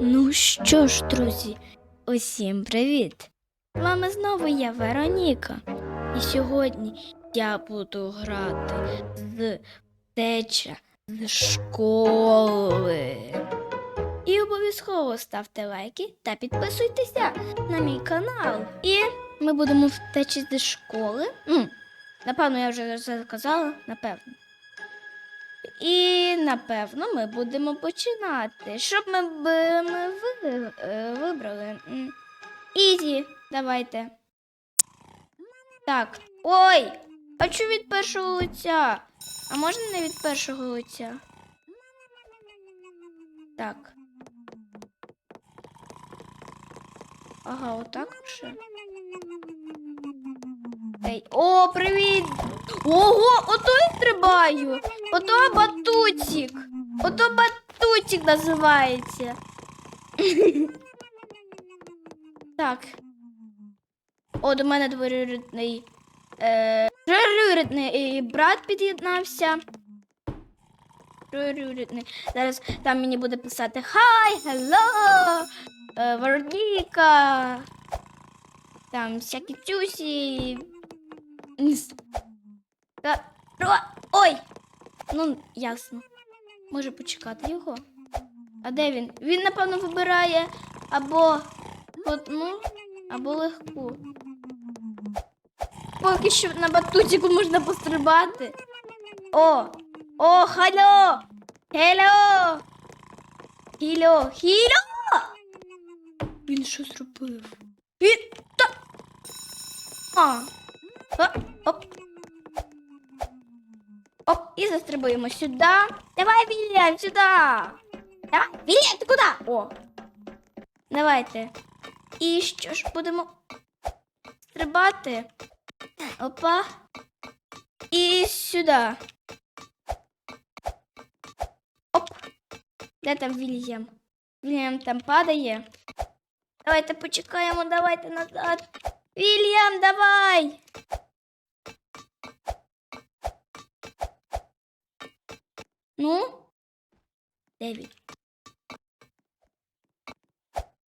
Ну що ж, друзі, усім привіт! З вами знову я Вероніка. І сьогодні я буду грати з теча з школи. І обов'язково ставте лайки та підписуйтеся на мій канал. І ми будемо втечі зі школи. М, напевно, я вже це сказала, напевно. І напевно ми будемо починати. Щоб ми б ми ви, е, вибрали. Ізі, давайте. Так. Ой! Хочу від першого лиця. А можна не від першого лиця? Так. Ага, отак ще. Ей, о, привіт! Ого, ото я стрибаю! Ото батутик! Ото батутик називається. так. О, до мене дворюрідний. Е, Трирюрідний брат під'єднався. Трирюрідний. Зараз там мені буде писати Хай, хелло, е, Вероніка. Там всякі тюсі. Ой! Ну, ясно. Може почекати його. А де він? Він, напевно, вибирає або одну, або легку. Поки що на батутику можна пострибати. О! О, халло! Хелло! Хіло! Хіло! Він що зробив? Він та. А. А. Оп. Оп, і застрибуємо сюди. Давай, Вільям, сюди. Давай, Вільям, ти куди? О. Давайте. І що ж, будемо стрибати. Опа. І сюди. Оп. Де там Вільям? Вільям там падає. Давайте почекаємо, давайте назад. Вільям, давай! Ну? Де він?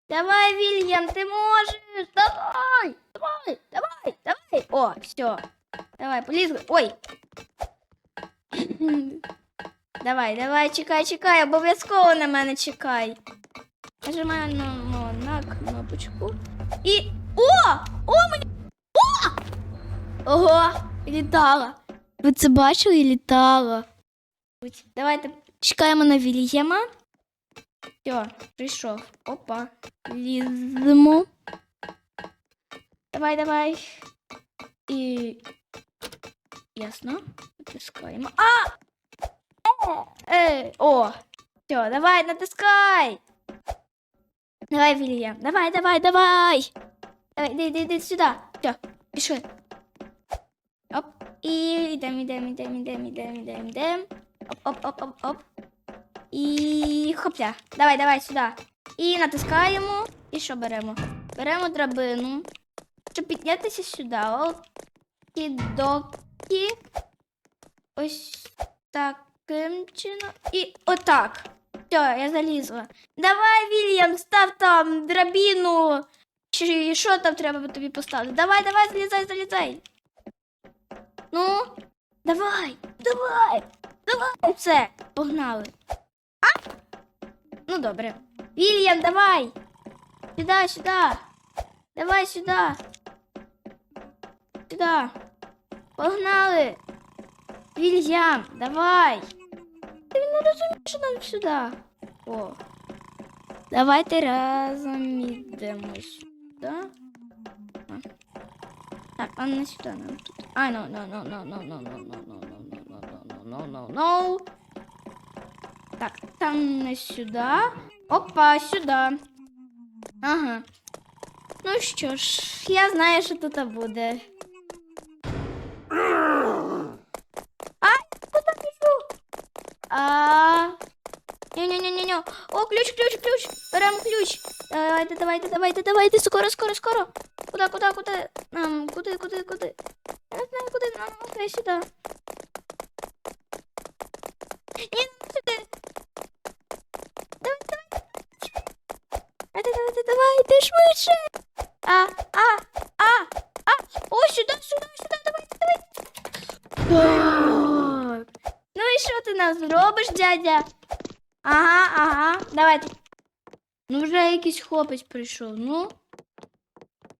Давай, Вільям, ти можеш! Давай! Давай! Давай! Давай! О, все. Давай, полізли. Ой! Давай, давай, чекай, чекай, обов'язково на мене чекай. Нажимаю на, на, на кнопочку. І. О! О, мені! О! Ого! Літала. Ви це бачили? Літала. Уть, Давайте чекаємо на Вільяма. Все, прийшов. Опа. Ліземо. Давай, давай. І. Ясно. Натискаємо. А! Е, е, о! Все, давай, натискай. Давай, Вільям. Давай, давай, давай. Давай, іди, іди, іди сюди. Все, пішли. Оп. І йдемо, йдемо, йдемо, йдемо, йдемо, йдемо, йдемо. Оп, оп, оп, оп, оп. І хопля. Давай, давай сюди. І натискаємо. І що беремо? Беремо драбину. Щоб піднятися сюди. Окі-докі. Ось таким чином. І отак. Все, я залізла. Давай, Вільям, став там драбину. Чи що там треба тобі поставити? Давай, давай, залізай, залізай. Ну, давай, давай, давай. Все, погнали. А? Ну, добре. Вільям, давай. Сюди, сюди. Давай сюди. Сюди. Погнали. Вільям, давай. Ти не розумієш, що нам сюди. О. Давайте разом ідемо сюди. Так, а не сюди нам тут. А, no, no, no, no, no, no, no, no, no, no, no, no, no, no, no, no. Так, там не сюди. Опа, сюди. Ага. Ну що ж, я знаю, що тут буде. А, куди біжу? А. Ні-ні-ні-ні. О, ключ, ключ, ключ. Беремо ключ. Давайте, давайте, давайте, давайте. Скоро, скоро, скоро. Куда, куда, куда? Нам, куди, куди, куди? Я не знаю, куди. Нам, окей, сюди. Давайте, швидше. А, а, а, а. О, сюди, сюди, сюди, давайте, давайте. Ну і що ти нам зробиш, дядя? Ага, ага, давайте. Ну вже якийсь хлопець прийшов, ну.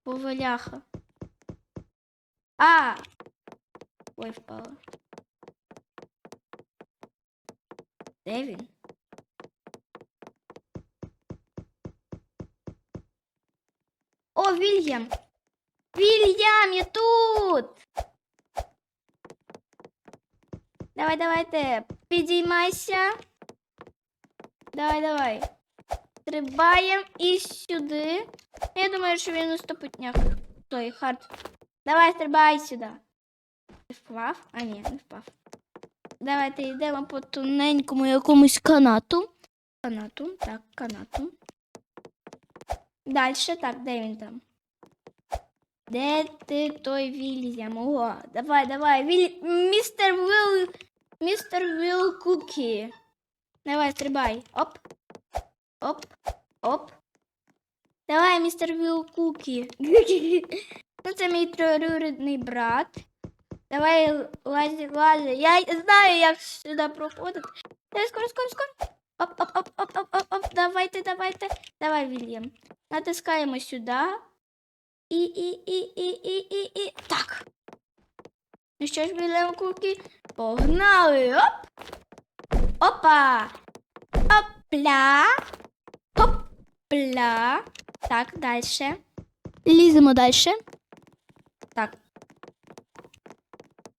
Поваляха. А! Ой, впала. Де він? О, Вільям! Вільям, я тут! Давай, давайте, підіймайся. Давай, давай. Стрибаємо і сюди. Я думаю, що він у стопутнях. Той хард. Давай, стрибай сюди. Ти впав? А ні, не впав. Давайте йдемо по тоненькому якомусь канату. Канату, так, канату. Дальше, так, де він там? Де ти той Вільям? О, давай, давай. Віль... Містер Вил. Містер Вил Кукі. Давай, стрибай. Оп. Оп. Оп. Давай, містер Вил Кукі. ну, це мій троюрідний брат. Давай, лазь, лазь. Я знаю, як сюди проходити. Давай, скоро, скоро, скоро. Оп, оп, оп, оп, оп, оп, оп. Давайте, давайте. Давай, Вільям. Натискаємо сюди. І, і, і, і, і, і, і. Так. Ну що ж, Вільям Кукі? Погнали. Оп. Опа. Опля. Опля. Так, дальше. Ліземо дальше. Так.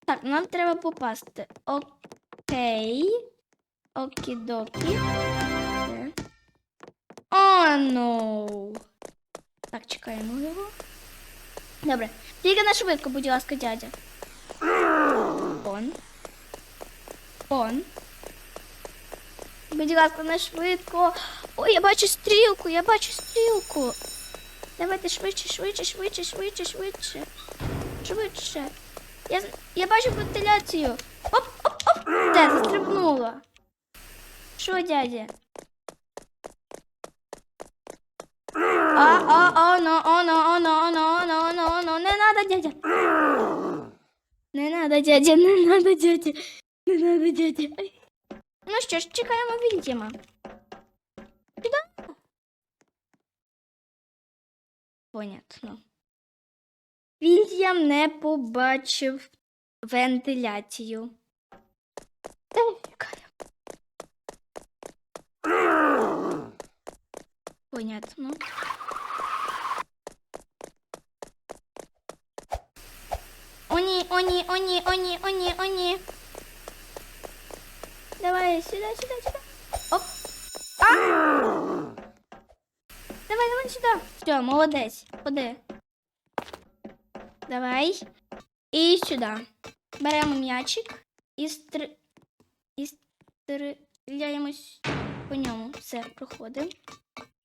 Так, нам треба попасти. Окей. Окідокі. О, ну. Так, чекаємо його. Добре. Тільки на швидко, будь ласка, дядя. Он. Он. Будь ласка, на швидко. Ой, я бачу стрілку, я бачу стрілку. Давайте швидше, швидше, швидше, швидше, швидше. Швидше. Я, я бачу вентиляцію. Оп, оп, оп. Де, застрибнула. Що, дядя? А, а, оно, оно, оно, оно, оно, оно, оно. Не надо, дядя. Не надо, дядя, не надо, дядя. Не надо, дядя. Ну що ж, чекаємо Вільяма. Понятно. Вільям не побачив вентиляцію. Понятно. Ні, о ні, о ні, о ні, о ні, о ні. Давай сюди, сюди, сюди. Оп. А! Давай, давай сюди. Все, молодець. Ходи. Давай. І сюди. Беремо м'ячик і стр... і стріляємо с- по ньому. Все, проходимо.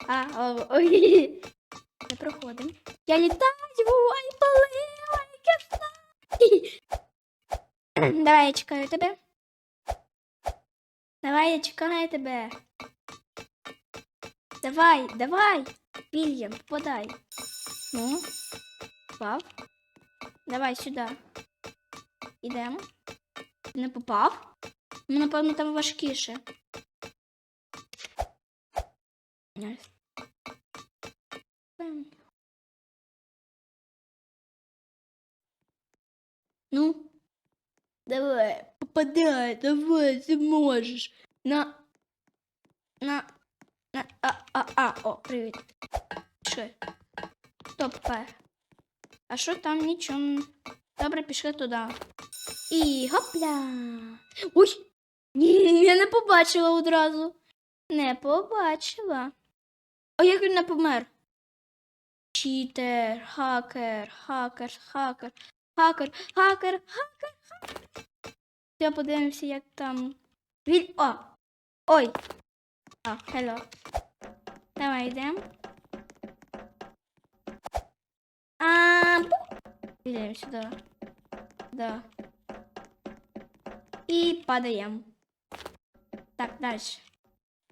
А, ой. Не проходимо. Я літаю, ай, палила, яке. Давай, я чекаю тебе. Давай, я чекаю тебе. Давай, давай. Вільям, попадай. Ну, попав. Давай сюди. Ідемо. Не попав? Ну, напевно, там важкіше. Ні. Ну, давай, попадай, давай, ти можеш. На. На. на а, а, а, о, привіт. Що? Стоп, пе. А що там нічого? Добре, пішли туди. І гопля. Ой! Ні, я не побачила одразу. Не побачила. А як він не помер? Читер, хакер, хакер, хакер, хакер, хакер, хакер, хакер. Я подивимося, як там. Він. О! Ой! А, хелло. Давай йдемо. А, Йдемо сюди. Да. І падаємо. Так, далі.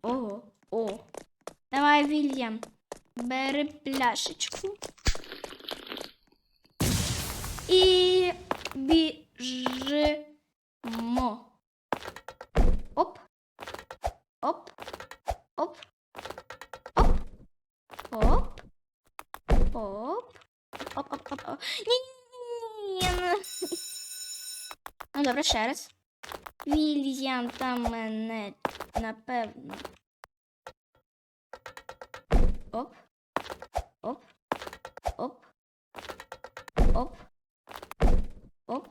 Ого. О. Давай, Вільям. Бери пляшечку. І біжимо. Оп. Оп. Оп. Оп. Оп. Оп. Оп, оп, оп, оп. Ні-ні-ні. ну. Добре, ще раз. Вільям там мене, напевно. Оп. Оп. Оп. Оп. Оп.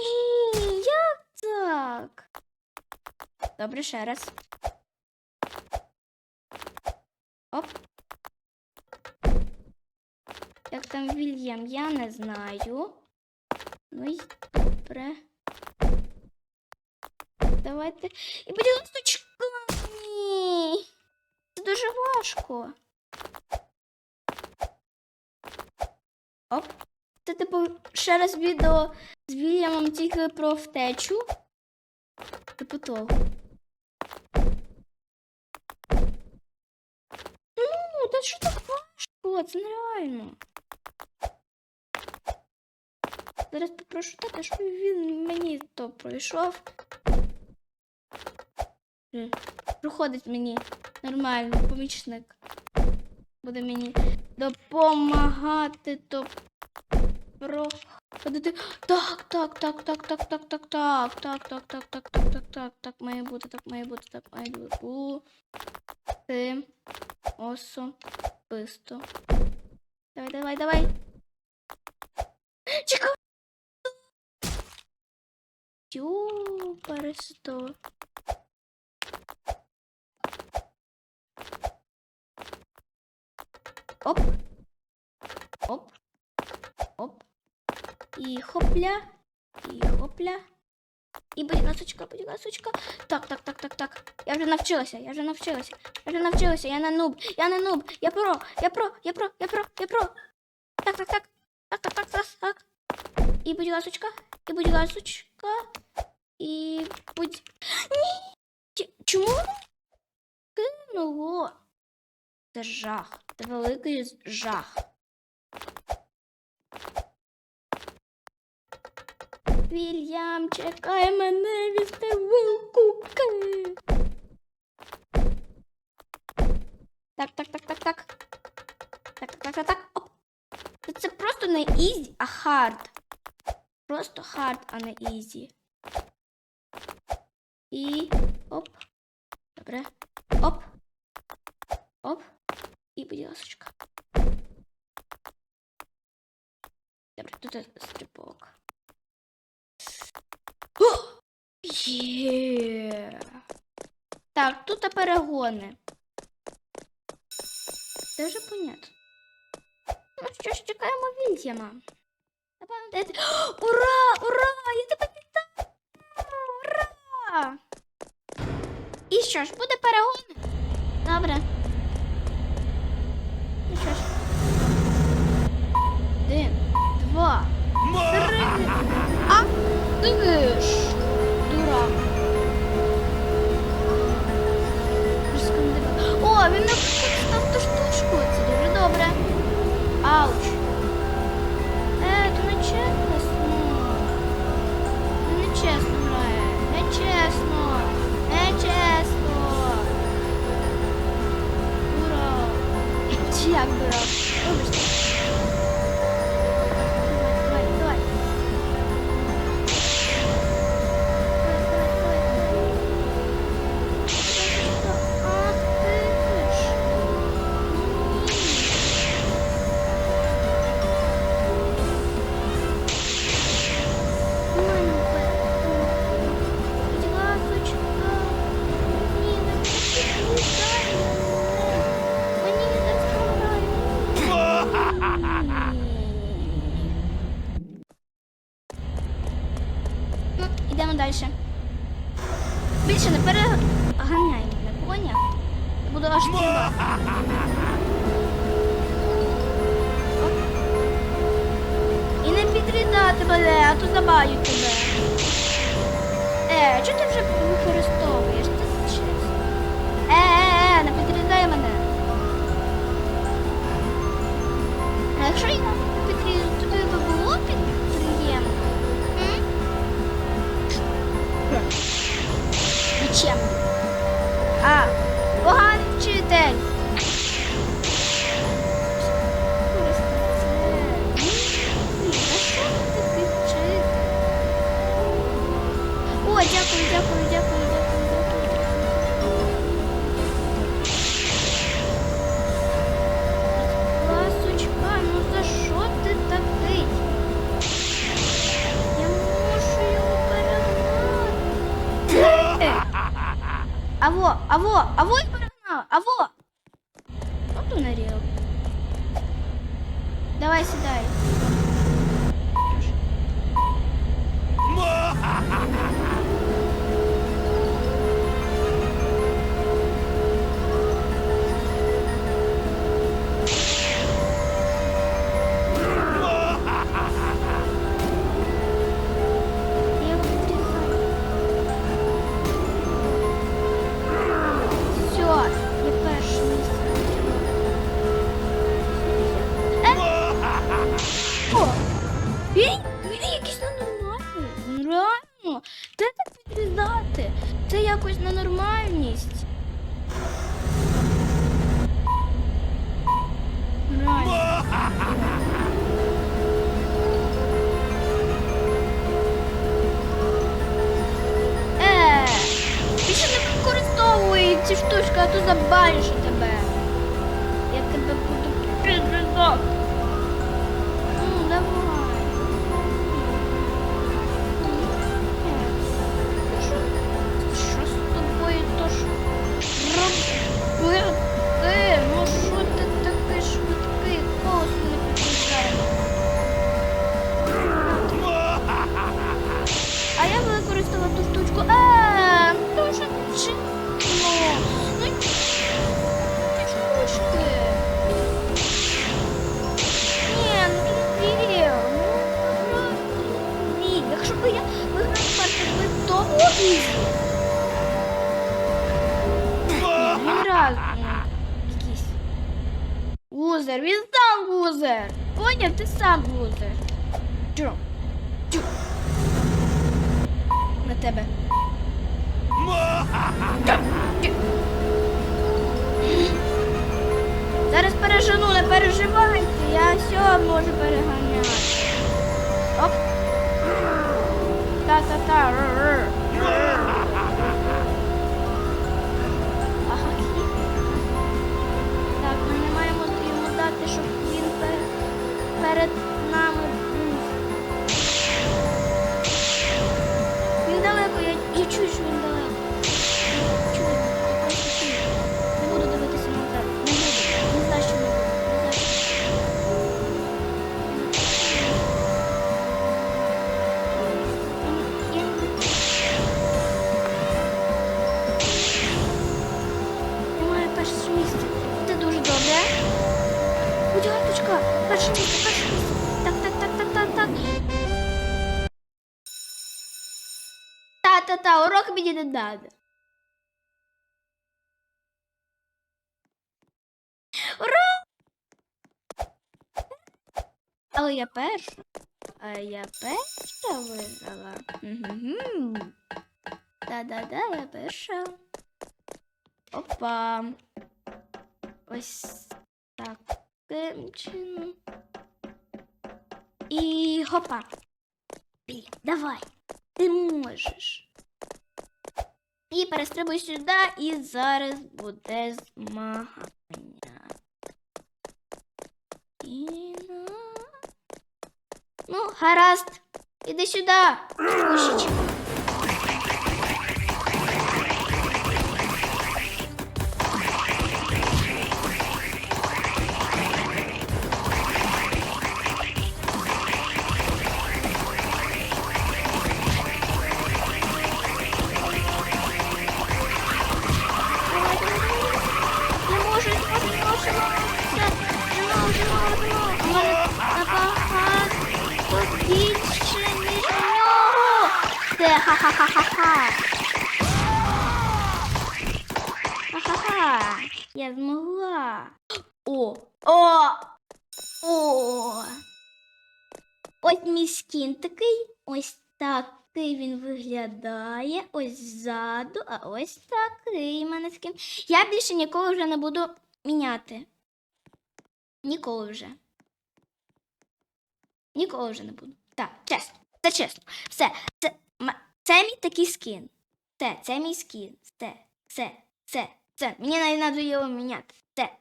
Ні, як так? Добре, ще раз. Оп. Як там Вільям, я не знаю. Ну і добре. Давайте. І ласка, ні. Це дуже важко. Оп. Це типу ще раз відео з Вільямом тільки про втечу. Типу того. Ну, та що так важко? Це нереально. Зараз попрошу тата, щоб він мені то пройшов. Проходить мені нормально, помічник. Буде мені допомагати, то проходити. Так, так, так, так, так, так, так, так, так, так, так, так, так, так, так, так, має бути, так має бути, так має бути. Ти особисто. Давай, давай, давай. Чекай. Тю, пересто. Оп. Оп. І хопля. І хопля. І будь ласочка, будь ласочка. Так, так, так, так, так. Я вже навчилася, я вже навчилася. Я вже навчилася, я не нуб, я не нуб, я про, я про, я про, я про, я про. Так, так, так. Так, так, так, так, так. І будь ласочка, і будь ласочка. І будь. Ні. Чому кинуло? Це жах. Це великий жах. Вільям, чекай мене, візьми куки. Так, так, так, так, так. Так, так, так, так. Оп. Це просто не ізі, а хард. Просто хард, а не ізі. І оп. Добре. Оп. Оп. І будь ласочка. Добре, тут є стрибок. О! Є. Так, тут і перегони. Це понятно. Ну що ж, чекаємо Вільяма. Напевно, Ура! Ура! Я тебе вітаю! Ура! І що ж, буде перегон? Добре. 对啊。Аво, аво, аво і перегнав, аво. От унаріл. Давай сідай. Реально. Де так підрізати? Це якось ненормальність. Е, більше не використовуй ці штучки, а то забаниш тебе. Та-та-та. Р-р. Ага. Так, ми не маємо йому дати, щоб він пер- перед Та-та-та, урок мені не надо. Ура! Але я перша. А я перша виграла. Да-да-да, я перша. Опа. Ось таким чином. І хопа. Давай. Ти можеш. І перестрибуй сюди, і зараз буде змагання. Іна. Ну, гаразд. Іди сюди. Ось мій скін такий. Ось такий він виглядає. Ось ззаду, а ось такий мене скін. Я більше ніколи вже не буду міняти. Ніколи вже. Ніколи вже не буду. Так, чесно. Це чесно. Все. Це, це мій такий скін. Це, це мій скін. Це, це, це, це. Мені навіть треба його міняти. Це.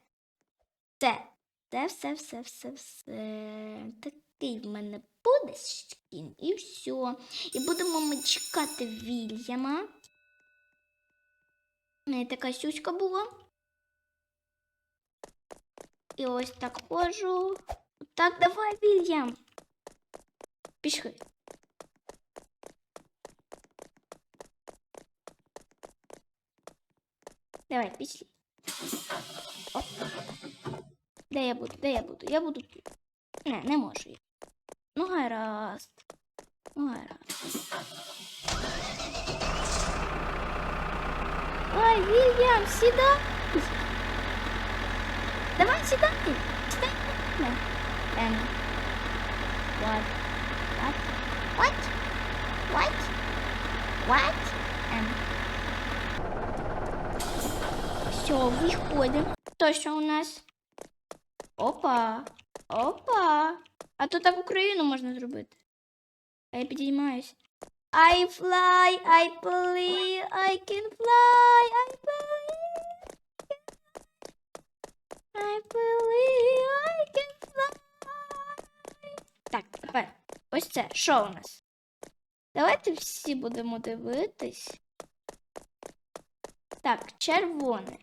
Це. Це все, все, все, все. Такий в мене буде скін. І все. І будемо ми чекати Вільяма. Така сюська була. і ось так ходжу. Так, давай, Вільям. Пішли. Давай, пішли. Оп. Де я буду? Де я буду? Я буду тут. Не, не можу я. Ну, гаразд. Ну, гаразд. Ой, Вільям, сідай. Давай сідай. Сідай. Не. Ем. What? What? What? What? What? Ем. Все, виходимо. То, що у нас? Опа. Опа. А то так Україну можна зробити. А я підіймаюсь. I fly, I believe, I can fly, I believe. I believe I can fly. Так, тепер ось це. Що у нас? Давайте всі будемо дивитись. Так, червоне.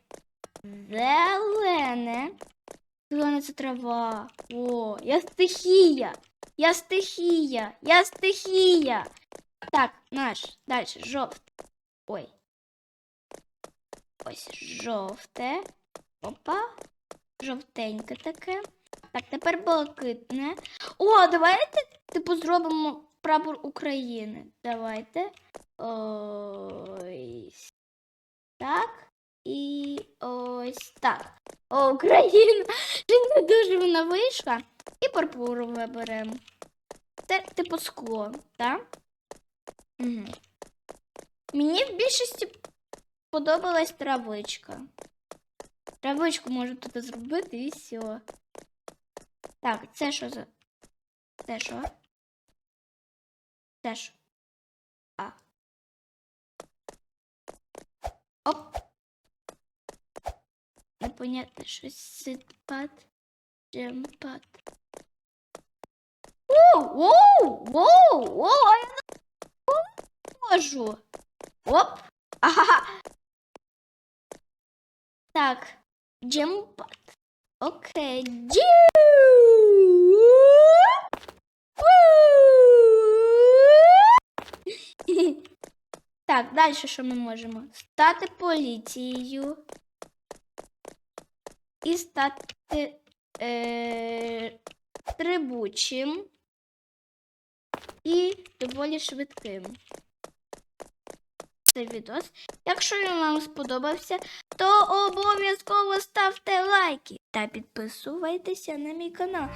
Зелене. Зелене це трава. О, я стихія. Я стихія. Я стихія. Так, наш. Далі. Жовте. Ой. Ось жовте. Опа. Жовтеньке таке. Так, тепер блакитне. О, давайте типу зробимо прапор України. Давайте. Ось. Так. І ось так. О, Україна. Вже не дуже вона вийшла. І пурпурове беремо. Це типу скло, так? Угу. Мені в більшості подобалась травичка. Травичку можу тут зробити і все. Так, це що за. Це що? Це що? А. Оп. Непонятно, щось сидпад. Джемпад. Воу, воу, воу, воу, а я не можу. Оп. Ага. Так, джемпад. Окей, джу. Так, далі що ми можемо? Стати поліцією. І стати е, трибучим і доволі швидким. Цей відос. Якщо він вам сподобався, то обов'язково ставте лайки та підписуйтеся на мій канал.